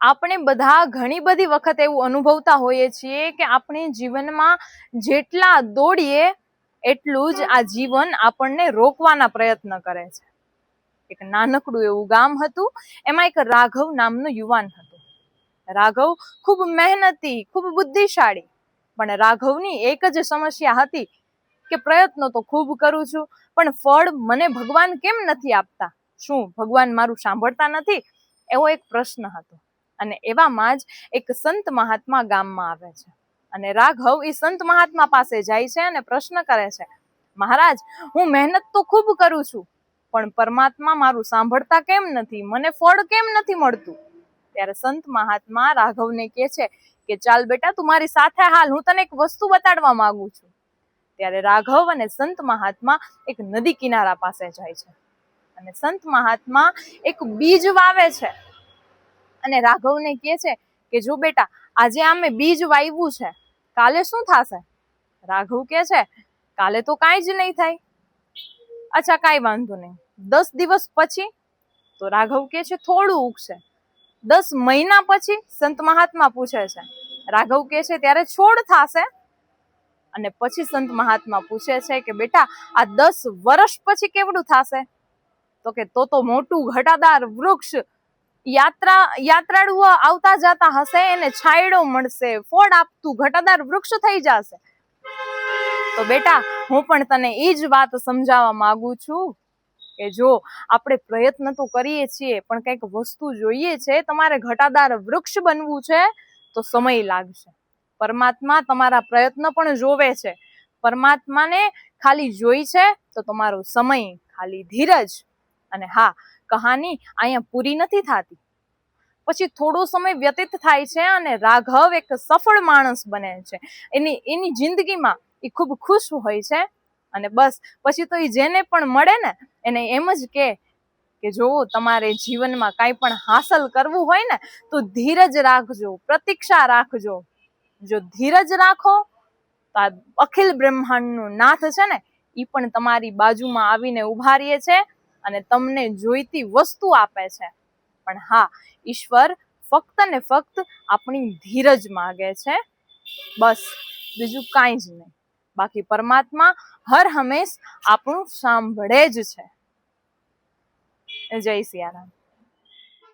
આપણે બધા ઘણી બધી વખત એવું અનુભવતા હોઈએ છીએ કે આપણે જીવનમાં જેટલા દોડીએ, એટલું જ આ જીવન આપણને રોકવાના પ્રયત્ન કરે છે. એક નાનકડું એવું ગામ હતું, એમાં એક રાઘવ નામનો યુવાન હતો. રાઘવ ખૂબ મહેનતી, ખૂબ બુદ્ધિશાળી, પણ રાઘવની એક જ સમસ્યા હતી કે પ્રયત્નો તો ખૂબ કરું છું, પણ ફળ મને ભગવાન કેમ નથી આપતા? શું ભગવાન મારું સાંભળતા નથી? એવો એક પ્રશ્ન હતો. અને એવામાં જ એક સંત મહાત્મા ગામમાં આવે છે. અને રાઘવ એ સંત મહાત્મા પાસે જાય છે અને પ્રશ્ન કરે છે, મહારાજ, હું મહેનત તો ખૂબ કરું છું, પણ પરમાત્મા મારું સાંભળતા કેમ નથી? મને ફળ કેમ નથી મળતું? ત્યારે સંત મહાત્મા રાઘવને કહે છે કે, ચાલ બેટા, તું મારી સાથે હાલ, હું તને એક વસ્તુ બતાડવા માંગુ છું. ત્યારે રાઘવ અને સંત મહાત્મા એક નદી કિનારા પાસે જાય છે. અને સંત મહાત્મા એક બીજ વાવે છે. અને રાઘવને કહે છે કે, જો બેટા, આજે આમે બીજ વાવ્યું છે, કાલે શું થશે? રાઘવ કહે છે, કાલે તો કાંઈ જ નહીં થાય. અચ્છા, કાંઈ વાંધો નહીં. દસ દિવસ પછી? તો રાઘવ કહે છે, થોડું ઉગશે. દસ મહિના પછી સંત મહાત્મા પૂછે છે. રાઘવ કહે છે, ત્યારે છોડ થશે? અને પછી સંત મહાત્મા પૂછે છે કે, બેટા, આ દસ વર્ષ પછી કેવડું થશે? તો કે, તો તો મોટું ઘટાદાર વૃક્ષ યાત્રા, યાત્રાળુઓ આવતા જતા હશે એને છાંયડો મળશે. ફળ આપતું ઘટાદાર વૃક્ષ થઈ જશે. તો બેટા, હું પણ તને એ જ વાત સમજાવવા માંગુ છું કે જો આપણે પ્રયત્ન તો કરીએ છીએ, પણ કંઈક વસ્તુ જોઈએ છે, તમારે ઘટાદાર વૃક્ષ બનવું છે, તો સમય લાગશે. પરમાત્મા તમારા પ્રયત્ન પણ જોવે છે. પરમાત્માને ખાલી જોઈ છે, તો તમારો સમય ખાલી ધીરજ અને હા, કહાની અહીંયા પૂરી નથી થતી. પછી થોડો સમય વ્યતીત થાય છે અને રાઘવ એક સફળ માણસ બને છે. એની એની જિંદગીમાં એ ખૂબ ખુશ હોય છે અને બસ, પછી તો એ જેને પણ મળે ને, એને એમ જ કે કે જો તમારે જીવનમાં કાંઈ પણ હાંસલ કરવું હોય ને, તો ધીરજ રાખજો, પ્રતીક્ષા રાખજો. જો ધીરજ રાખો, તો આ અખિલ બ્રહ્માંડનું નાથ છે ને એ પણ તમારી બાજુમાં આવીને ઊભા રહીએ છે. અને તમને જોઈતી વસ્તુ આપે છે. પણ હા, ઈશ્વર ફક્ત ને ફક્ત આપણી ધીરજ માગે છે. બસ, બીજું કાંઈ જ નહીં. બાકી પરમાત્મા હર હંમેશ આપણું સાંભળે જ છે. જય સિયારામ.